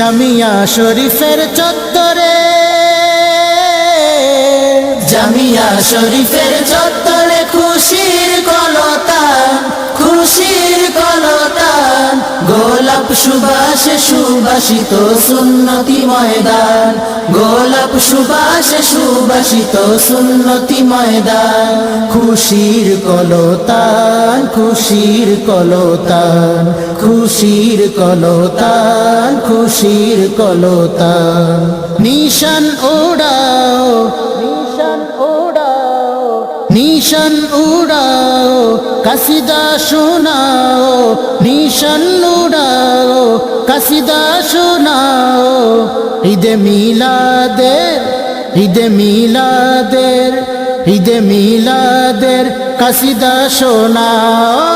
জামিয়া শরীফের চত্বরে। জামিয়া শরীফের চত্বরে খুশির কলতান খুশির কলতান। গোলাপ সুবাসে সুবাসিত সুন্নতি ময়দান। সুবাসে সুবাসিত সুন্নতি ময়দান। খুশির কলতান খুশির কলতান খুশির কলতান খুশির কলতান। নিশান ওড়াও নিশান ওড়াও, নিশান উড়াও কাসিদা শোনাও, নিশান উড়াও কাসিদা শোনাও। ঈদে মিলাদের ঈদে মিলাদের ঈদে মিলাদের কাসিদা শোনাও